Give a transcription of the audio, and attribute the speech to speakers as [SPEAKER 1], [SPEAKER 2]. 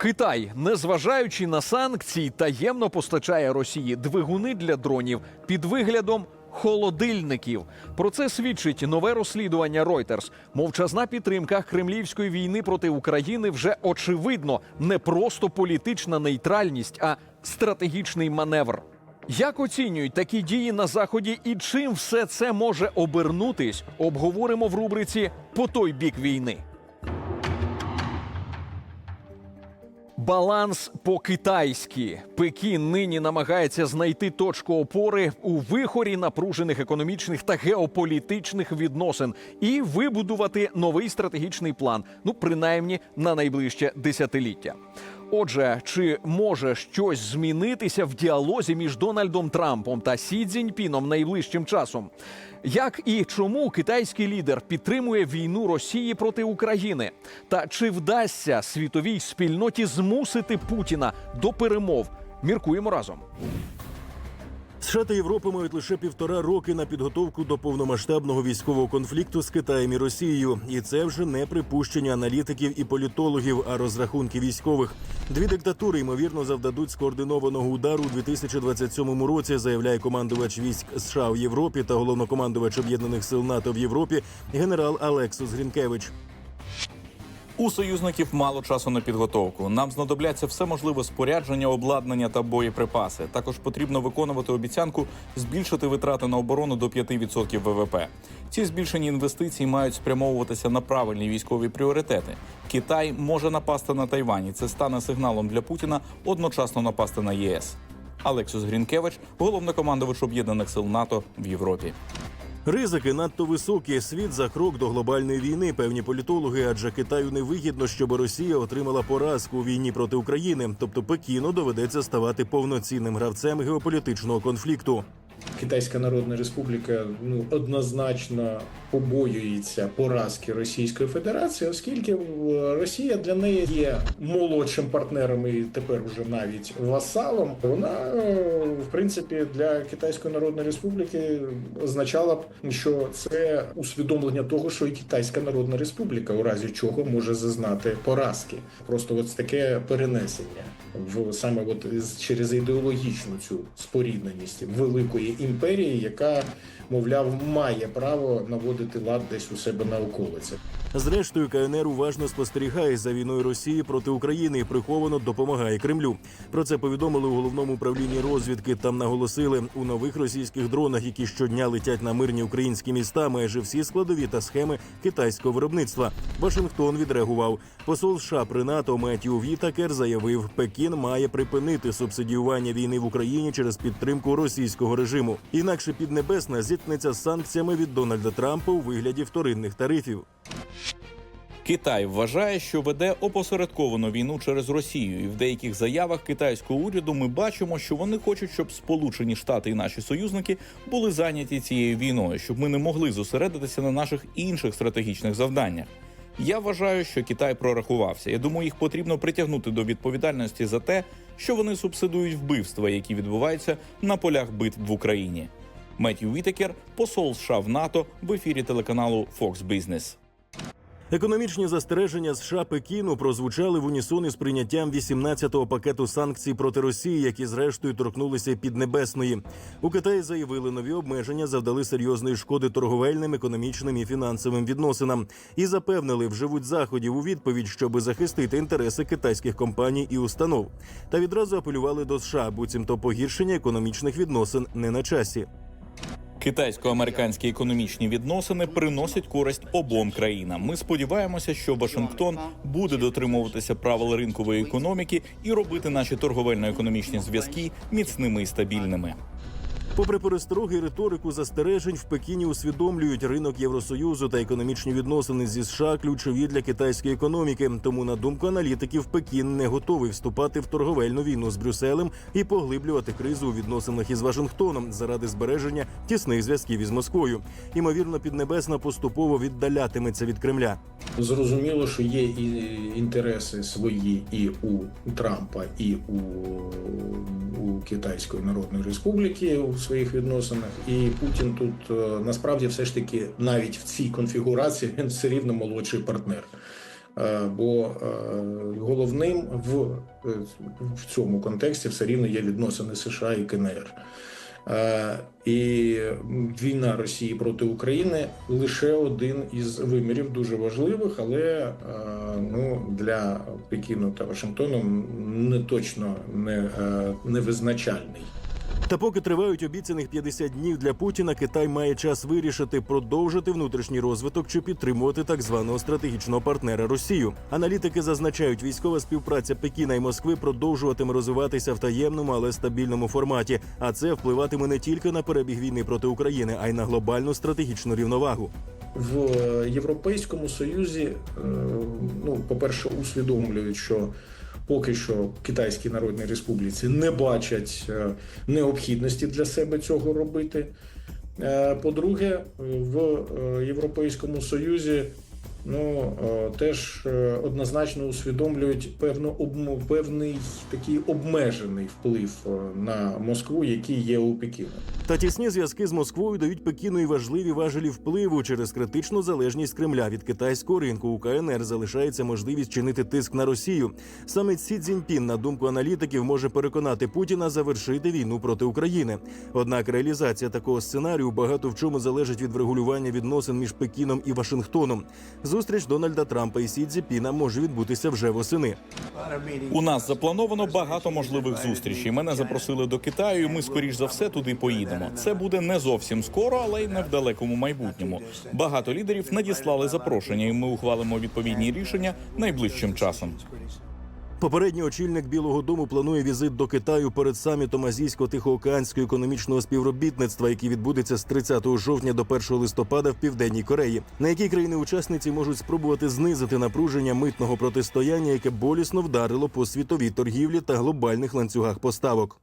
[SPEAKER 1] Китай, незважаючи на санкції, таємно постачає Росії двигуни для дронів під виглядом холодильників. Про це свідчить нове розслідування Reuters. Мовчазна підтримка кремлівської війни проти України вже очевидно не просто політична нейтральність, а стратегічний маневр. Як оцінюють такі дії на заході і чим все це може обернутись? Обговоримо в рубриці По той бік війни. Баланс по-китайськи. Пекін нині намагається знайти точку опори у вихорі напружених економічних та геополітичних відносин і вибудувати новий стратегічний план, ну принаймні на найближче десятиліття. Отже, чи може щось змінитися в діалозі між Дональдом Трампом та Сі Цзіньпіном найближчим часом? Як і чому китайський лідер підтримує війну Росії проти України? Та чи вдасться світовій спільноті змусити Путіна до перемов? Міркуємо разом.
[SPEAKER 2] США та Європа мають лише півтора роки на підготовку до повномасштабного військового конфлікту з Китаєм і Росією, і це вже не припущення аналітиків і політологів, а розрахунки військових. Дві диктатури ймовірно завдадуть скоординованого удару у 2027 році. Заявляє командувач військ США в Європі та головнокомандувач об'єднаних сил НАТО в Європі генерал Алексус Грінкевич.
[SPEAKER 3] У союзників мало часу на підготовку. Нам знадобляться все можливе спорядження, обладнання та боєприпаси. Також потрібно виконувати обіцянку збільшити витрати на оборону до 5% ВВП. Ці збільшені інвестиції мають спрямовуватися на правильні військові пріоритети. Китай може напасти на Тайвань. і Це стане сигналом для Путіна одночасно напасти на ЄС. Алексус Грінкевич, головнокомандувач об'єднаних сил НАТО в Європі.
[SPEAKER 2] Ризики надто високі. Світ за крок до глобальної війни. Певні політологи, адже Китаю невигідно, щоб Росія отримала поразку у війні проти України. Тобто Пекіну доведеться ставати повноцінним гравцем геополітичного конфлікту.
[SPEAKER 4] Китайська Народна Республіка ну однозначно побоюється поразки Російської Федерації, оскільки е, Росія для неї є молодшим партнером і тепер вже навіть васалом. Вона е, в принципі для Китайської Народної Республіки означала б, що це усвідомлення того, що і Китайська Народна Республіка, у разі чого може зазнати поразки. Просто от таке перенесення в саме от через ідеологічну цю спорідненість великої імперії, яка мовляв має право наводити лад десь у себе на околицях.
[SPEAKER 2] Зрештою, КНР уважно спостерігає за війною Росії проти України і приховано допомагає Кремлю. Про це повідомили у головному управлінні розвідки. Там наголосили у нових російських дронах, які щодня летять на мирні українські міста, майже всі складові та схеми китайського виробництва. Вашингтон відреагував. Посол США при НАТО Меттью Вітакер заявив, Пекін має припинити субсидіювання війни в Україні через підтримку російського режиму. Інакше Піднебесна зіткнеться з санкціями від Дональда Трампа у вигляді вторинних тарифів.
[SPEAKER 3] Китай вважає, що веде опосередковану війну через Росію, і в деяких заявах китайського уряду ми бачимо, що вони хочуть, щоб Сполучені Штати і наші союзники були зайняті цією війною, щоб ми не могли зосередитися на наших інших стратегічних завданнях. Я вважаю, що Китай прорахувався. Я думаю, їх потрібно притягнути до відповідальності за те, що вони субсидують вбивства, які відбуваються на полях битв в Україні. Меттью Вітекер, посол США в НАТО в ефірі телеканалу Fox Business.
[SPEAKER 2] Економічні застереження США Пекіну прозвучали в унісон із прийняттям 18-го пакету санкцій проти Росії, які зрештою торкнулися Піднебесної. У Китаї заявили, нові обмеження завдали серйозної шкоди торговельним, економічним і фінансовим відносинам і запевнили, вживуть заходів у відповідь, щоби захистити інтереси китайських компаній і установ. Та відразу апелювали до США, буцімто погіршення економічних відносин не на часі.
[SPEAKER 3] Китайсько-американські економічні відносини приносять користь обом країнам. Ми сподіваємося, що Вашингтон буде дотримуватися правил ринкової економіки і робити наші торговельно-економічні зв'язки міцними і стабільними.
[SPEAKER 2] Попри перестороги і риторику застережень, в Пекіні усвідомлюють ринок Євросоюзу та економічні відносини зі США ключові для китайської економіки. Тому, на думку аналітиків, Пекін не готовий вступати в торговельну війну з Брюсселем і поглиблювати кризу у відносинах із Вашингтоном заради збереження тісних зв'язків із Москвою. Ймовірно, Піднебесна поступово віддалятиметься від Кремля.
[SPEAKER 4] Зрозуміло, що є і інтереси свої і у Трампа, і у, у Китайської Народної Республіки своїх відносинах. І Путін тут е, насправді все ж таки навіть в цій конфігурації він все рівно молодший партнер. Е, Бо е, головним в, в цьому контексті все рівно є відносини США і КНР. І війна Росії проти України лише один із вимірів дуже важливих, але ну для Пекіну та Вашингтону не точно не, не визначальний.
[SPEAKER 2] Та поки тривають обіцяних 50 днів для Путіна, Китай має час вирішити продовжити внутрішній розвиток чи підтримувати так званого стратегічного партнера Росію. Аналітики зазначають, військова співпраця Пекіна і Москви продовжуватиме розвиватися в таємному, але стабільному форматі. А це впливатиме не тільки на перебіг війни проти України, а й на глобальну стратегічну рівновагу.
[SPEAKER 4] в Європейському Союзі, е, ну, по-перше, усвідомлюють, що поки що в Китайській Народній Республіці не бачать е, необхідності для себе цього робити. Е, По-друге, в е, Європейському Союзі ну, е, теж е, однозначно усвідомлюють певну обм- певний такий обмежений вплив е, на Москву, який є у Пекіна.
[SPEAKER 2] Та тісні зв'язки з Москвою дають Пекіну і важливі важелі впливу через критичну залежність Кремля від китайського ринку. У КНР залишається можливість чинити тиск на Росію. Саме Сі Цзіньпін, на думку аналітиків, може переконати Путіна завершити війну проти України. Однак реалізація такого сценарію багато в чому залежить від врегулювання відносин між Пекіном і Вашингтоном. Зустріч Дональда Трампа і Сі Цзіпіна може відбутися вже восени.
[SPEAKER 3] У нас заплановано багато можливих зустрічей. Мене запросили до Китаю. і Ми скоріш за все туди поїдемо. Це буде не зовсім скоро, але й не в далекому майбутньому. Багато лідерів надіслали запрошення, і ми ухвалимо відповідні рішення найближчим часом.
[SPEAKER 2] Попередній очільник Білого Дому планує візит до Китаю перед самітом Азійсько-Тихоокеанського економічного співробітництва, який відбудеться з 30 жовтня до 1 листопада в південній Кореї, на якій країни-учасниці можуть спробувати знизити напруження митного протистояння, яке болісно вдарило по світовій торгівлі та глобальних ланцюгах поставок.